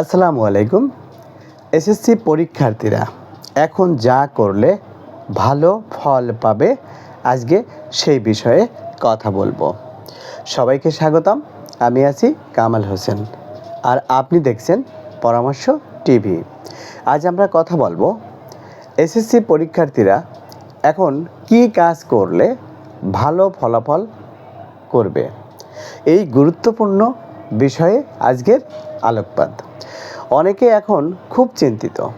আসসালামু আলাইকুম। এসএসসি পরীক্ষার্থীরা, এখন যা করলে ভালো ফল পাবে আজকে সেই বিষয়ে কথা বলব। সবাইকে স্বাগতম, আমি আছি কামাল হোসেন। আর আপনি দেখছেন পরামর্শ টিভি। আজ আমরা কথা বলব, এসএসসি পরীক্ষার্থীরা এখন কি কাজ করলে ভালো ফলাফল করবে? এই গুরুত্বপূর্ণ বিষয়ে আজকের আলোকপাত। অনেকে এখন খুব চিন্তিত।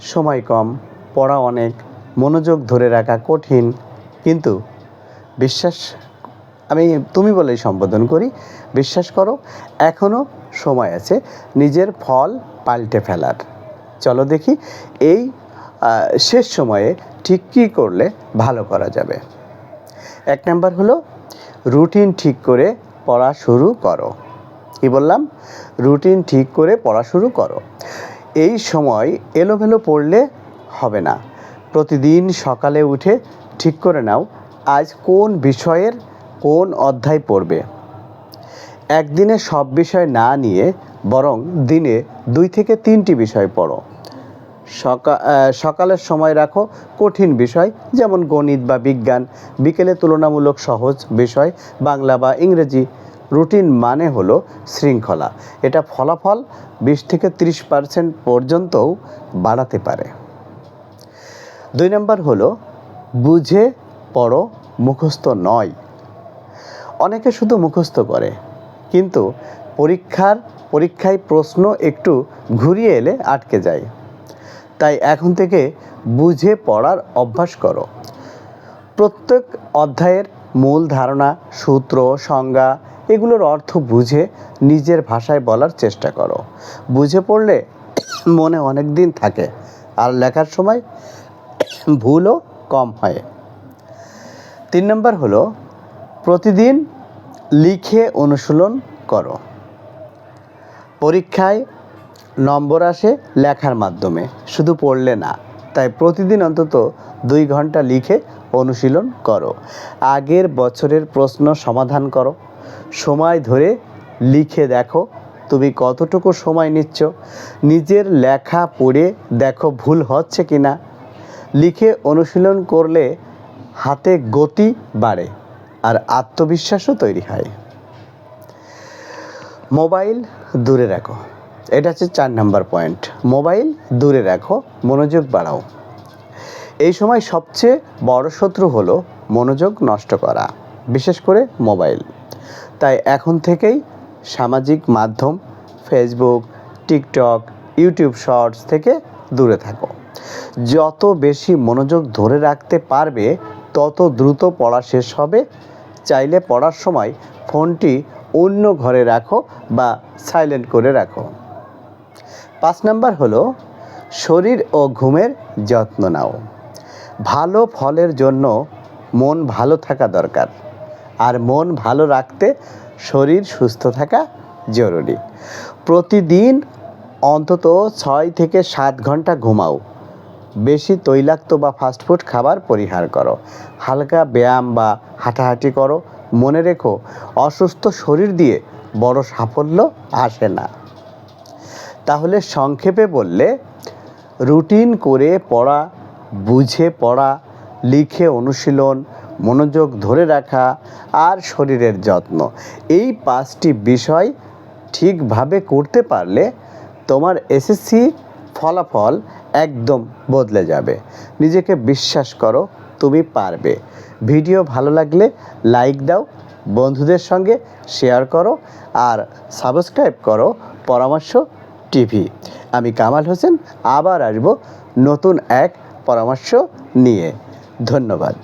সময় কম, পড়া অনেক, মনোযোগ ধরে রাখা কঠিন। কিন্তু বিশ্বাস, আমি, তুমি বলেই সম্বোধন করি, বিশ্বাস করো এখনও সময় আছে, নিজের ফল পাল্টে ফেলার। চলো দেখি, এই শেষ সময়ে ঠিক কী করলে ভালো করা যাবে। এক নাম্বার হলো, রুটিন ঠিক করে পড়া শুরু করো। কি বললাম? রুটিন ঠিক করে পড়া শুরু করো। এই সময় এলোমেলো পড়লে হবে না। প্রতিদিন সকালে উঠে ঠিক করে নাও আজ কোন বিষয়ের কোন অধ্যায় পড়বে। একদিনে সব বিষয় না নিয়ে বরং দিনে দুই থেকে তিনটি বিষয় পড়ো। সকা সকালের সময় রাখো কঠিন বিষয় যেমন গণিত বা বিজ্ঞান। বিকেলে তুলনামূলক সহজ বিষয় বাংলা বা ইংরেজি। রুটিন মানে হলো শৃঙ্খলা। এটা ফলাফল বিশ থেকে ত্রিশ পার্সেন্ট পর্যন্তও বাড়াতে পারে। দুই নম্বর হলো বুঝে, পড়ো, মুখস্থ নয়। অনেকে শুধু মুখস্থ করে, কিন্তু পরীক্ষার, পরীক্ষায় প্রশ্ন একটু ঘুরিয়ে এলে আটকে যায়। তাই এখন থেকে বুঝে পড়ার অভ্যাস করো। প্রত্যেক অধ্যায়ের মূল ধারণা, সূত্র, সংজ্ঞা এগুলোর অর্থ বুঝে নিজের ভাষায় বলার চেষ্টা করো। বুঝে পড়লে মনে অনেক দিন থাকে আর লেখার সময় ভুলও কম হয়। তিন নম্বর হলো, প্রতিদিন লিখে অনুশীলন করো। পরীক্ষায় নম্বর আসে লেখার মাধ্যমে, শুধু পড়লে না। তাই প্রতিদিন অন্তত দুই ঘণ্টা লিখে অনুশীলন করো। আগের বছরের প্রশ্ন সমাধান করো। সময় ধরে লিখে দেখো তুমি কতটুকু সময় নিচ্ছ। নিজের লেখা পড়ে দেখো ভুল হচ্ছে কি না লিখে অনুশীলন করলে হাতে গতি বাড়ে আর আত্মবিশ্বাসও তৈরি হয়। মোবাইল দূরে রাখো। এটা হচ্ছে চার নাম্বার পয়েন্ট। মোবাইল দূরে রাখো, মনোযোগ বাড়াও। এই সময় সবচেয়ে বড় শত্রু হলো মনোযোগ নষ্ট করা, বিশেষ করে মোবাইল। তাই এখন থেকেই সামাজিক মাধ্যম ফেসবুক টিকটক ইউটিউব শর্টস থেকে দূরে থাকো। যত বেশি মনোযোগ ধরে রাখতে পারবে, তত দ্রুত পড়া শেষ হবে। চাইলে পড়ার সময় ফোনটি অন্য ঘরে রাখো বা সাইলেন্ট করে রাখো। পাঁচ নাম্বার হলো, শরীর ও ঘুমের যত্ন নাও। ভালো ফলের জন্য মন ভালো থাকা দরকার। আর মন ভালো রাখতে শরীর সুস্থ থাকা জরুরি। প্রতিদিন অন্তত ছয় থেকে সাত ঘণ্টা ঘুমাও। বেশি তৈলাক্ত বা ফাস্টফুড খাবার পরিহার করো। হালকা ব্যায়াম বা হাঁটাহাঁটি করো। মনে রেখো, অসুস্থ শরীর দিয়ে বড় সাফল্য আসে না। তাহলে সংক্ষেপে বললে, রুটিন করে পড়া, বুঝে পড়া, লিখে অনুশীলন, মনোযোগ ধরে রাখা আর শরীরের যত্ন। এই পাঁচটি বিষয় ঠিকভাবে করতে পারলে তোমার এসএসসি ফলাফল একদম বদলে যাবে। নিজেকে বিশ্বাস করো, তুমি পারবে। ভিডিও ভালো লাগলে লাইক দাও, বন্ধুদের সঙ্গে শেয়ার করো আর সাবস্ক্রাইব করো পরামর্শ টিভি। আমি কামাল হোসেন আবার আসব নতুন এক পরামর্শ নিয়ে। ধন্যবাদ।